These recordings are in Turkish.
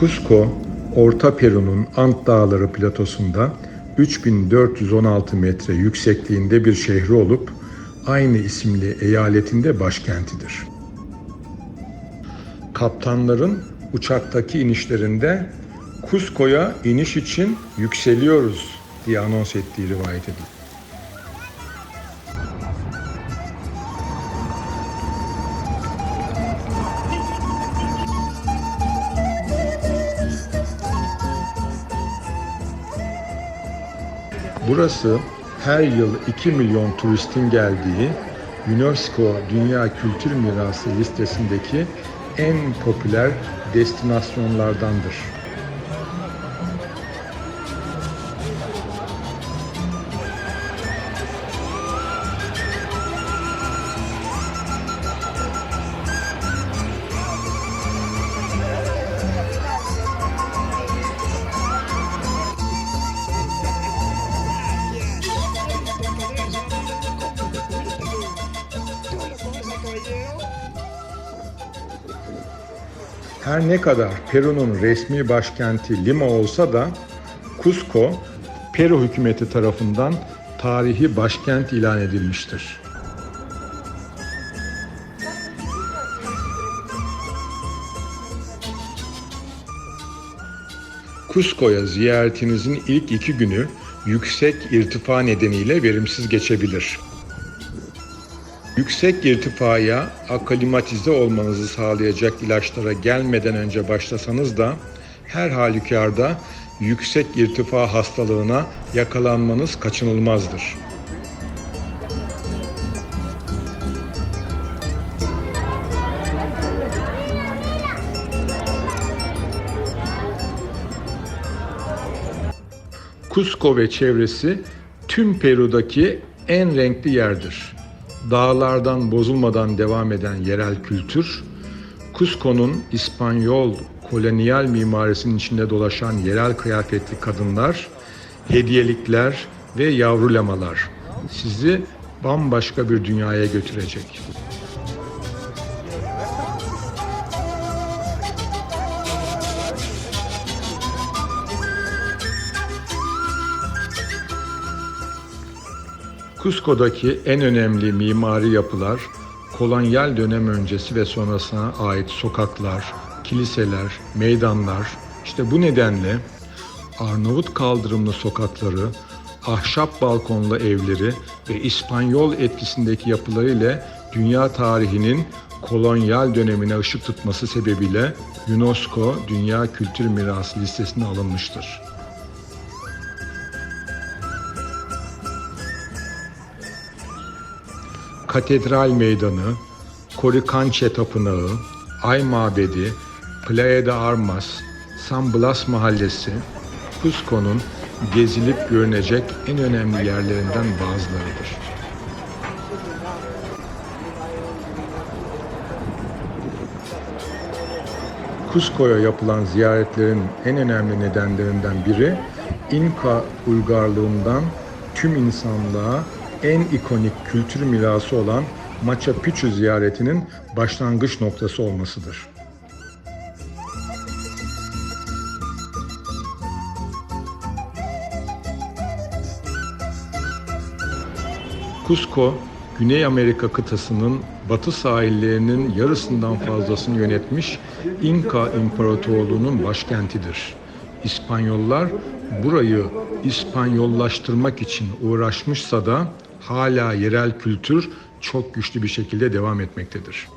Cusco, Orta Peru'nun Ant Dağları platosunda 3416 metre yüksekliğinde bir şehri olup aynı isimli eyaletinde başkentidir. Kaptanların uçaktaki inişlerinde Cusco'ya iniş için yükseliyoruz diye anons ettiği rivayet edilir. Burası her yıl 2 milyon turistin geldiği UNESCO Dünya Kültür Mirası listesindeki en popüler destinasyonlardandır. Her ne kadar Peru'nun resmi başkenti Lima olsa da Cusco, Peru hükümeti tarafından tarihi başkent ilan edilmiştir. Cusco'ya ziyaretinizin ilk iki günü yüksek irtifa nedeniyle verimsiz geçebilir. Yüksek irtifaya aklimatize olmanızı sağlayacak ilaçlara gelmeden önce başlasanız da her halükarda yüksek irtifa hastalığına yakalanmanız kaçınılmazdır. Cusco ve çevresi tüm Peru'daki en renkli yerdir. Dağlardan bozulmadan devam eden yerel kültür, Cusco'nun İspanyol kolonyal mimarisinin içinde dolaşan yerel kıyafetli kadınlar, hediyelikler ve yavrulamalar sizi bambaşka bir dünyaya götürecek. Cusco'daki en önemli mimari yapılar kolonyal dönem öncesi ve sonrasına ait sokaklar, kiliseler, meydanlar. İşte bu nedenle Arnavut kaldırımlı sokakları, ahşap balkonlu evleri ve İspanyol etkisindeki yapıları ile dünya tarihinin kolonyal dönemine ışık tutması sebebiyle UNESCO Dünya Kültür Mirası listesine alınmıştır. Katedral Meydanı, Coricanche Tapınağı, Ay Mabedi, Playa de Armas, San Blas Mahallesi, Cusco'nun gezilip görünecek en önemli yerlerinden bazılarıdır. Cusco'ya yapılan ziyaretlerin en önemli nedenlerinden biri İnka uygarlığından tüm insanlığa en ikonik kültür mirası olan Machu Picchu ziyaretinin başlangıç noktası olmasıdır. Cusco, Güney Amerika kıtasının batı sahillerinin yarısından fazlasını yönetmiş İnka İmparatorluğu'nun başkentidir. İspanyollar burayı İspanyollaştırmak için uğraşmışsa da hala yerel kültür çok güçlü bir şekilde devam etmektedir.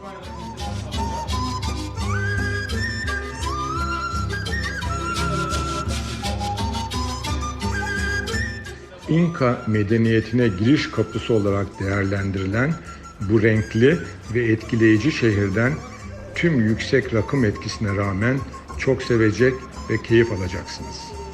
İnka medeniyetine giriş kapısı olarak değerlendirilen bu renkli ve etkileyici şehirden tüm yüksek rakım etkisine rağmen çok sevecek ve keyif alacaksınız.